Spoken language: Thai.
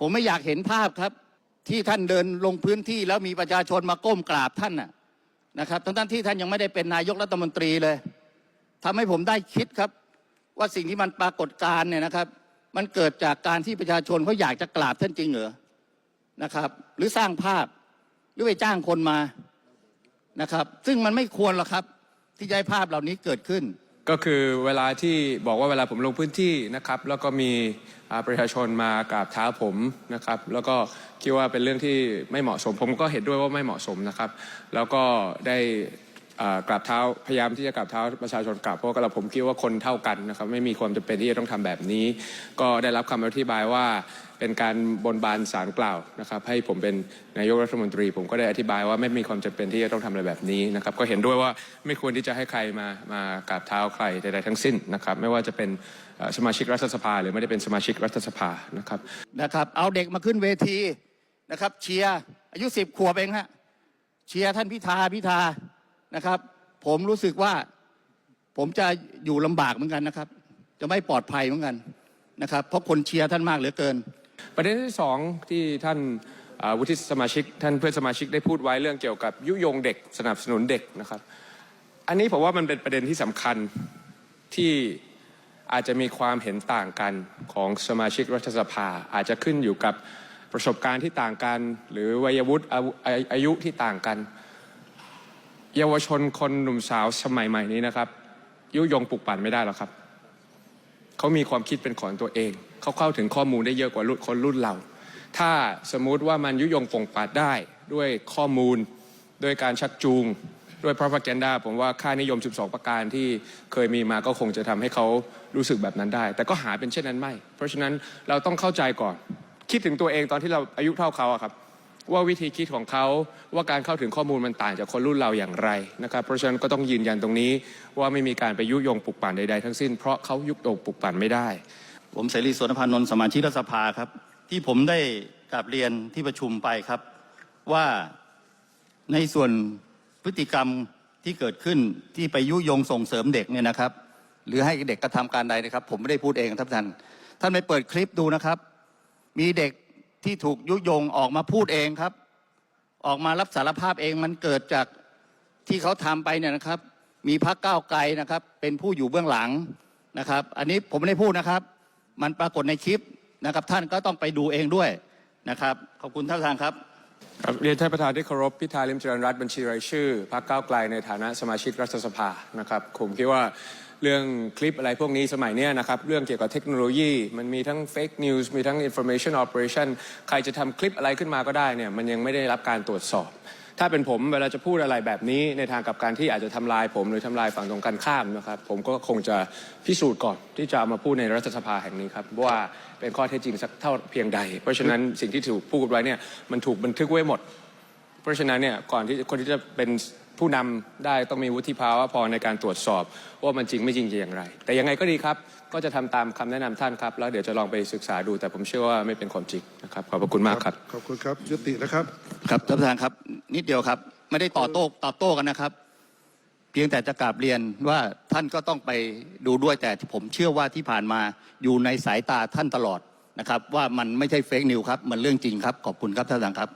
ผมไม่อยากเห็นภาพครับที่ท่านเดินลงพื้นที่แล้วมีประชาชนมาก้มกราบท่านน่ะนะครับทั้งๆที่ท่านยังไม่ได้เป็นนายกรัฐมนตรีเลยทำให้ผมได้คิดครับ ว่าสิ่งที่มันปรากฏการเนี่ยนะครับ มันเกิดจากการที่ประชาชนเขาอยากจะกราบท่านจริงเหรอนะครับ หรือสร้างภาพหรือไปจ้างคนมานะครับ ซึ่งมันไม่ควรหรอกครับ ที่จะให้ภาพเหล่านี้เกิดขึ้น ก็คือเวลาที่บอกว่าเวลาผมลงพื้นที่นะครับ แล้วก็มีประชาชนมากราบเท้าผมนะครับ แล้วก็คิดว่าเป็นเรื่องที่ไม่เหมาะสม ผมก็เห็นด้วยว่าไม่เหมาะสมนะครับ แล้วก็ได้กราบเท้าพยายามที่จะกราบเท้าประชาชนกราบเพราะว่าผมคิดว่าคนเท่ากันนะครับ ไม่มีความจำเป็นที่จะต้องทำแบบนี้ ก็ได้รับคำอธิบายว่า เป็นการบนบานสารกล่าวนะครับให้ผมเป็นนายกรัฐมนตรี ผมก็ได้อธิบายว่าไม่มีความจำเป็นที่จะต้องทำอะไรแบบนี้นะครับก็เห็นด้วยว่าไม่ควรที่จะให้ใครมามากราบเท้าใครใดๆทั้งสิ้นนะครับไม่ว่าจะเป็นสมาชิกรัฐสภา หรือไม่ได้เป็นสมาชิกรัฐสภานะครับนะครับ เอาเด็กมาขึ้นเวทีนะครับเชียร์อายุสิบขวบเองฮะเชียร์ท่านพิธาพิธานะครับ ผมรู้สึกว่าผมจะอยู่ลำบากเหมือนกันนะครับ จะไม่ปลอดภัยเหมือนกันนะครับ เพราะคนเชียร์ท่านมากเหลือเกิน ประเด็นที่สองที่ท่านวุฒิสมาชิก ท่านเพื่อนสมาชิกได้พูดไว้เรื่องเกี่ยวกับยุยงเด็กสนับสนุนเด็กนะครับ อันนี้ผมว่ามันเป็นประเด็นที่สำคัญที่อาจจะมีความเห็นต่างกันของสมาชิกรัฐสภา อาจจะขึ้นอยู่กับประสบการณ์ที่ต่างกัน หรือวัยวุฒิอายุอาอายุที่ต่างกัน เยาวชนคนหนุ่มสาวสมัยใหม่นี้นะครับ ยุยงปลุกปั่นไม่ได้หรอกครับ เขามีความคิดเป็นของตัวเอง เขาเข้าถึงข้อมูลได้เยอะกว่าคนรุ่นเรา ถ้าสมมุติว่ามันยุยงปงปัดได้ด้วยข้อมูลด้วยการชักจูง ด้วย propaganda ผมว่าค่านิยม 12 ประการที่เคยมีมาก็คงจะทำให้เขารู้สึกแบบนั้นได้ แต่ก็หาเป็นเช่นนั้นไม่ เพราะฉะนั้นเราต้องเข้าใจก่อน คิดถึงตัวเองตอนที่เราอายุเท่าเขาอะครับ ว่าวิธีคิดของเขาว่าการเข้าถึงข้อมูลมันต่างจากคนรุ่นเราอย่างไรนะครับ เพราะฉะนั้นก็ต้องยืนยันตรงนี้ว่าไม่มีการไปยุยงปลุกปั่นใดๆทั้งสิ้นเพราะเขายุยงปลุกปั่นไม่ได้ ผมเสรีสวนพานนท์สมาชิกรัฐสภาครับ ที่ผมได้กราบเรียนที่ประชุมไปครับ ว่าในส่วนพฤติกรรมที่เกิดขึ้นที่ไปยุยงส่งเสริมเด็กเนี่ยนะครับ หรือให้เด็กกระทำการใดนะครับ ผมไม่ได้พูดเองท่านท่านท่านไปเปิดคลิปดูนะครับ มีเด็ก ที่ถูกยุยงออกมาพูดเองครับ ออกมารับสารภาพเองมันเกิดจากที่เขาทำไปเนี่ยนะครับ มีพรรคก้าวไกลนะครับ เป็นผู้อยู่เบื้องหลังนะครับ อันนี้ผมไม่ได้พูดนะครับ มันปรากฏในคลิปนะครับ ท่านก็ต้องไปดูเองด้วยนะครับ ขอบคุณท่านประธานครับ ครับเรียนท่านประธานที่เคารพพิธาลิมเจริญรัตน์บัญชีรายชื่อพรรคก้าวไกลในฐานะสมาชิกรัฐสภานะครับผมคิดว่าเรื่องคลิปอะไรพวกนี้สมัยนี้นะครับ เรื่องเกี่ยวกับเทคโนโลยี มันมีทั้งเฟกนิวส์มีทั้ง Information Operation ใครจะทำคลิปอะไรขึ้นมาก็ได้เนี่ยมันยังไม่ได้รับการตรวจสอบ ถ้าเป็นผมเวลาจะพูดอะไรแบบนี้ในทางกับการที่อาจจะทำลายผมหรือทำลายฝั่งตรงกันข้ามนะครับ ผมก็คงจะพิสูจน์ก่อนที่จะเอามาพูดในรัฐสภาแห่งนี้ครับว่าเป็นข้อเท็จจริงสักเท่าเพียงใด เพราะฉะนั้นสิ่งที่ถูกพูดไว้เนี่ยมันถูกบันทึกไว้หมด เพราะฉะนั้นเนี่ยก่อนที่คนที่จะเป็นผู้นำได้ต้องมีวุฒิภาวะพอในการตรวจสอบ ว่ามันจริงไม่จริงจะอย่างไร แต่ยังไงก็ดีครับก็จะทำตามคำแนะนำท่านครับ แล้วเดี๋ยวจะลองไปศึกษาดู แต่ผมเชื่อว่าไม่เป็นความจริงนะครับ ขอบพระคุณมากครับ ขอบคุณครับยุตินะครับ ครับท่านประธานครับ นิดเดียวครับ ไม่ได้ต่อโต้ตอบโต้กันนะครับ เพียงแต่จะกราบเรียนว่าท่านก็ต้องไปดูด้วยแต่ผมเชื่อว่าที่ผ่านมาอยู่ในสายตาท่านตลอดนะครับ ว่ามันไม่ใช่เฟกนิวครับ มันเรื่องจริงครับ ขอบคุณครับท่านประธานครับ